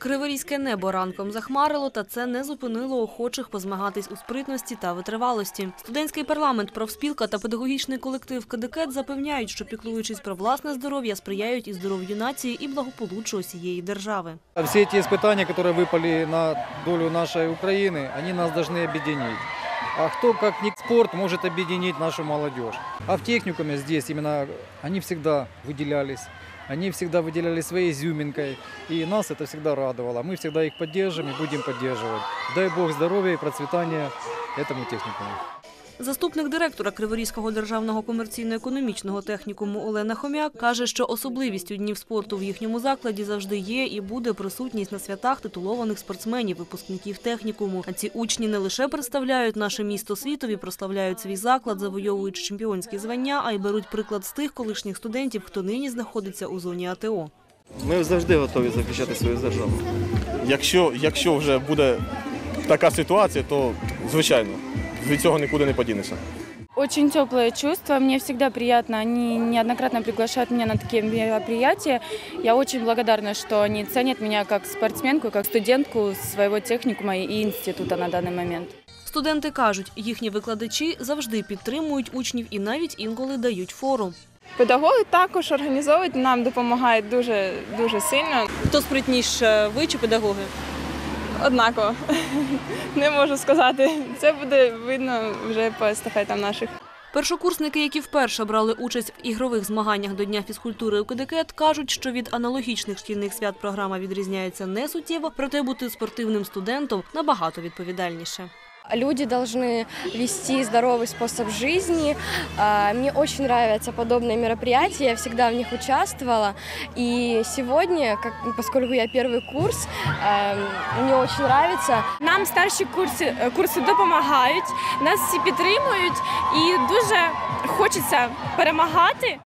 Криворізьке небо ранком захмарило, та це не зупинило охочих позмагатись у спритності та витривалості. Студентський парламент, профспілка та педагогічний колектив «Кадикет» запевняють, що піклуючись про власне здоров'я, сприяють і здоров'ю нації, і благополуччю усієї держави. А Все эти испытания, которые выпали на долю нашей Украины, они нас должны объединить. А кто, как не спорт, может объединить нашу молодежь? А в техникуме здесь именно они всегда выделялись. Они всегда выделялись своей изюминкой. И нас это всегда радовало. Мы всегда их поддерживаем и будем поддерживать. Дай Бог здоровья и процветания этому техникуму. Заступник директора Криворізького державного комерційно-економічного технікуму Олена Хомяк каже, що особливістю днів спорту в їхньому закладі завжди є і буде присутність на святах титулованих спортсменів, випускників технікуму. А ці учні не лише представляють наше місто світові, прославляють свій заклад, завойовуючи чемпіонські звання, а й беруть приклад з тих колишніх студентів, хто нині знаходиться у зоні АТО. Ми завжди готові захищати свою державу. Якщо, якщо вже буде така ситуація, то звичайно від цього нікуди не подінешся. Очень теплое чувство, мне всегда приятно. Они неоднократно приглашают меня на такие мероприятия. Я очень благодарна, что они ценят меня как спортсменку, как студентку своего техникума и института на данный момент. Студенти кажуть, їхні викладачі завжди підтримують учнів і навіть інколи дають фору. Педагоги також організовують, нам допомагають дуже дуже сильно. Хто спритніше, ви чи педагоги? Однаково не можу сказати. Це буде видно вже по естафетам наших. Першокурсники, які вперше брали участь в ігрових змаганнях до Дня фізкультури у кажуть, що від аналогічних шкільних свят програма відрізняється не суттєво, проте бути спортивним студентом набагато відповідальніше. Люди должны вести здоровый способ жизни. А, Мне очень нравятся подобные мероприятия, я всегда в них участвовала. И сегодня, как, поскольку я первый курс, а, мне очень нравится. Нам старші курси, курси допомагають, нас всі підтримують і дуже хочеться перемагати.